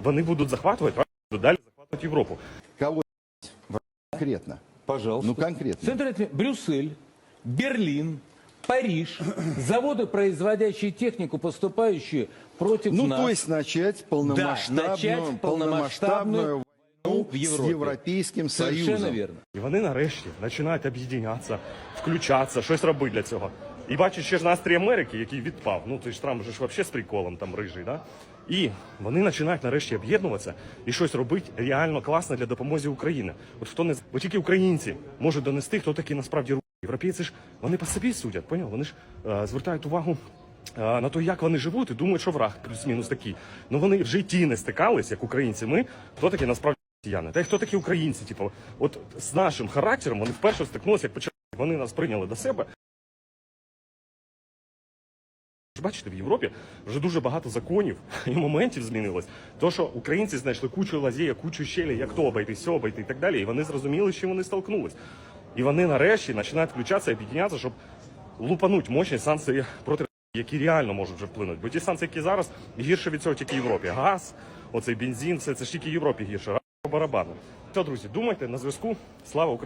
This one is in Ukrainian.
вони будуть захватувати, будуть далі захватувати Європу. Кого конкретно? Пожалуйста. Ну, конкретно. Центр Брюссель, Берлин, Париж, заводы, производящие технику, поступающие против Ну, нас. то есть начать полномасштабную, начать полномасштабную полномасштабную войну в с Европейским Совершенно Союзом. верно. І вони нарешті починають об'єднятися, включатися, щось робити для цього. І бачиш ще ж настрій Америки, який відпав. Ну той ж Трамп же ж взагалі з приколом там рижий, да? І вони починають нарешті об'єднуватися і щось робити реально класне для допомоги Україні. От хто не от тільки українці можуть донести, хто такі насправді європейці ж вони по собі судять, поняв? Вони ж е, звертають увагу. е, На те, як вони живуть, і думають, що враг плюс-мінус такий. Ну вони в житті не стикались, як українці. Ми хто такі насправді росіяни? Та й хто такі українці? Типу, от з нашим характером вони вперше стикнулися, як почали. Вони нас прийняли до себе. Бачите, в Європі вже дуже багато законів і моментів змінилось. То, що українці знайшли кучу лазєя, кучу щелі, як то обійти, сьо обійти і так далі. І вони зрозуміли, чим вони столкнулись. І вони нарешті починають включатися і об'єднятися, щоб лупануть мощні санкції проти які реально можуть вже вплинути. Бо ті санкції, які зараз гірше від цього тільки Європі. Газ, оцей бензин, все це ж тільки Європі гірше. Барабану. Все, друзі, думайте на зв'язку. Слава Україні!